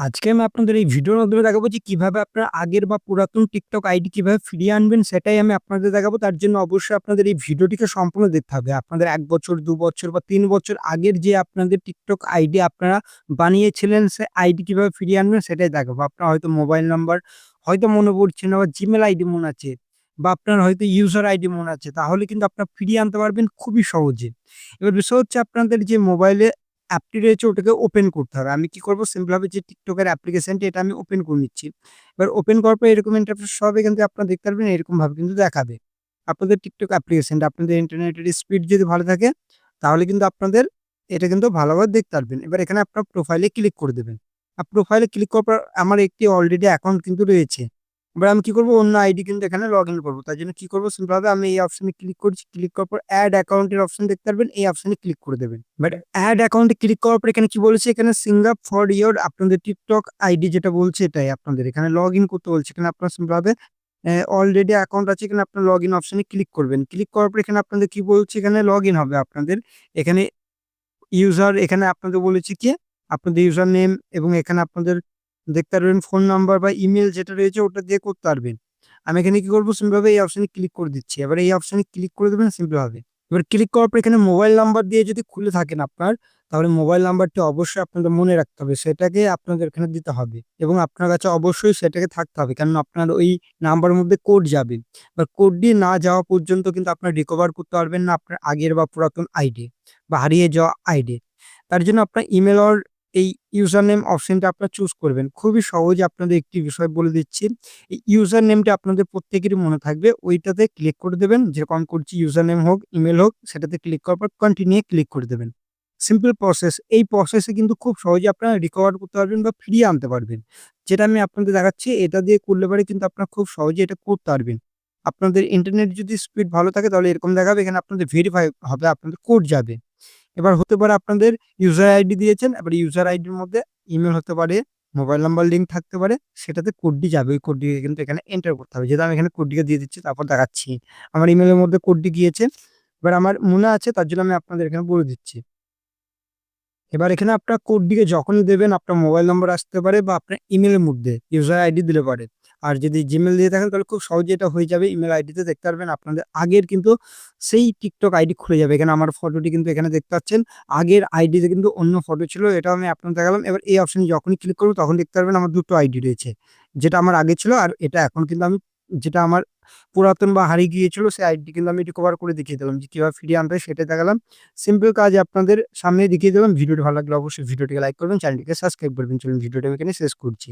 আজকে আমি আপনাদের এই ভিডিওর মাধ্যমে দেখাবো যে কীভাবে আপনার আগের বা পুরাতন টিকটক আইডি কীভাবে ফিরিয়ে আনবেন, সেটাই আমি আপনাদের দেখাবো। তার জন্য অবশ্যই আপনাদের এই ভিডিওটিকে সম্পূর্ণ দেখতে হবে। আপনাদের এক বছর, দু বছর বা তিন বছর আগের যে আপনাদের টিকটক আইডি আপনারা বানিয়েছিলেন, সে আইডি কীভাবে ফিরিয়ে আনবেন, সেটাই দেখাবো। আপনার হয়তো মোবাইল নাম্বার, হয়তো মনে পড়ছে না বা জিমেল আইডি মনে আছে বা আপনার হয়তো ইউজার আইডি মনে আছে, তাহলে কিন্তু আপনার ফিরিয়ে আনতে পারবেন খুবই সহজে। এবার বিষয় হচ্ছে আপনাদের যে মোবাইলে অ্যাপটি রয়েছে ওটাকে ওপেন করতে হবে। আমি কি করব সিম্পলভাবে যে টিকটকের অ্যাপ্লিকেশনটি এটা আমি ওপেন করে নিচ্ছি। এবার ওপেন করার পর এরকম ইন্টারফেস এখান থেকে আপনারা দেখতে পারবেন এরকমভাবে কিন্তু দেখাবে। আপনাদের টিকটক অ্যাপ্লিকেশনটা আপনাদের ইন্টারনেটের স্পিড যদি ভালো থাকে, তাহলে কিন্তু আপনাদের এটা কিন্তু ভালোভাবে দেখতে পারবেন। এবার এখানে আপনার প্রোফাইলে ক্লিক করে দেবেন। আর প্রোফাইলে ক্লিক করার পর আমার একটি অলরেডি অ্যাকাউন্ট কিন্তু রয়েছে। এবার আমি কি করব অন্য আইডি কিন্তু এখানে লগ ইন করব। তার জন্য কি করব সিম্পল ভাবে আমি এই অপশনে ক্লিক করছি। ক্লিক করার পর অ্যাড অ্যাকাউন্টের অপশন দেখতে পারবেন। এই অপশনে ক্লিক করে দেবেন। বাট এড অ্যাকাউন্টে ক্লিক করার পর এখানে কি বলছে এখানে সিঙ্ক আপ ফর ইওর আপনাদের টিকটক আইডি যেটা বলছে এটাই আপনাদের এখানে লগ ইন করতে বলছে। এখানে আপনার সিম্পল ভাবে অ্যা অলরেডি অ্যাকাউন্ট আছে এখানে আপনার লগ ইন অপশনে ক্লিক করবেন। ক্লিক করার পর এখানে আপনাদের কি বলছে এখানে লগ ইন হবে আপনাদের। এখানে ইউজার এখানে আপনাদের বলেছে কি আপনাদের ইউজার নেম এবং এখানে আপনাদের দেখতে পারবেন ফোন নাম্বার বা ইমেল যেটা রয়েছে ওটা দিয়ে করতে পারবেন। আমি এখানে কি করব সিম্পল ভাবে এই অপশনে ক্লিক করে দিচ্ছি। এবার এই অপশনে ক্লিক করে দেবেন সিম্পল ভাবে। এবার ক্লিক করার পর এখানে মোবাইল নাম্বার দিয়ে যদি খুলে থাকেন আপনার, তাহলে মোবাইল নাম্বারটি অবশ্যই আপনাদের মনে রাখতে হবে। সেটাকে আপনাদের এখানে দিতে হবে এবং আপনার কাছে অবশ্যই সেটাকে থাকতে হবে। কেননা আপনার ওই নাম্বারের মধ্যে কোড যাবে। এবার কোডটি না যাওয়া পর্যন্ত কিন্তু আপনার রিকভার করতে পারবেন না আপনার আগের বা পুরাতন আইডি বা হারিয়ে যাওয়া আইডি। তার জন্য আপনার ইমেল অর এই ইউজার নেম অপশনটা আপনারা চুজ করবেন। খুবই সহজে আপনাদের একটি বিষয় বলে দিচ্ছি। এই ইউজার নেমটা আপনাদের প্রত্যেকেরই মনে থাকবে। ওইটাতে ক্লিক করে দেবেন। যেরকম করছি ইউজার নেম হোক, ইমেল হোক সেটাতে ক্লিক করার পর কন্টিনিউ ক্লিক করে দেবেন। Simple process. এই প্রসেসে কিন্তু খুব সহজে আপনারা রিকভার করতে পারবেন বা ফিরিয়ে আনতে পারবেন। যেটা আমি আপনাদের দেখাচ্ছি এটা দিয়ে করলে পরে কিন্তু আপনারা খুব সহজে এটা করতে পারবেন। আপনাদের ইন্টারনেট যদি স্পিড ভালো থাকে তাহলে এরকম দেখাবে এখানে আপনাদের ভেরিফাই হবে আপনাদের কোড যাবে। এবার হতে পারে আপনাদের ইউজার আইডি দিয়েছেন এবার ইউজার আইডির মধ্যে ইমেল হতে পারে, মোবাইল নাম্বার লিঙ্ক থাকতে পারে সেটাতে কোডটি যাবে। ওই কোডটিকে কিন্তু এখানে এন্টার করতে হবে। যেহেতু আমি এখানে কোডটিকে দিয়ে দিচ্ছি তারপর দেখাচ্ছি। আমার ইমেলের মধ্যে কোডটি গিয়েছে। এবার আমার মনে আছে তার জন্য আমি আপনাদের এখানে বলে দিচ্ছি। এবার এখানে আপনার কোডটিকে যখনই দেবেন আপনার মোবাইল নাম্বার আসতে পারে বা আপনার ইমেলের মধ্যে ইউজার আইডি দিলে পারে। আর যদি জিমেল দিয়ে থাকেন তাহলে খুব সহজে এটা হয়ে যাবে। ইমেল আইডিতে দেখতে পারবেন আপনাদের আগের কিন্তু সেই টিকটক আইডি খুলে যাবে। এখানে আমার ফটোটি কিন্তু এখানে দেখতে পাচ্ছেন। আগের আইডিতে কিন্তু অন্য ফটো ছিল এটা আমি আপনার দেখালাম। এবার এই অপশানে যখনই ক্লিক করব তখন দেখতে পারবেন আমার দুটো আইডি রয়েছে। যেটা আমার আগে ছিল আর এটা এখন কিন্তু আমি যেটা আমার পুরাতন বা হারিয়ে গিয়েছিল সেই আইডি কিন্তু আমি রিকভার করে দেখিয়ে দিলাম যে কীভাবে ফিরিয়ে আনতে সেটাই দেখালাম। সিম্পল কাজ আপনাদের সামনে দেখিয়ে দিলাম। ভিডিওটি ভালো লাগলে অবশ্যই ভিডিওটিকে লাইক করবেন, চ্যানেলটিকে সাবস্ক্রাইব করবেন। চলুন ভিডিওটি আমি এখানে শেষ করছি।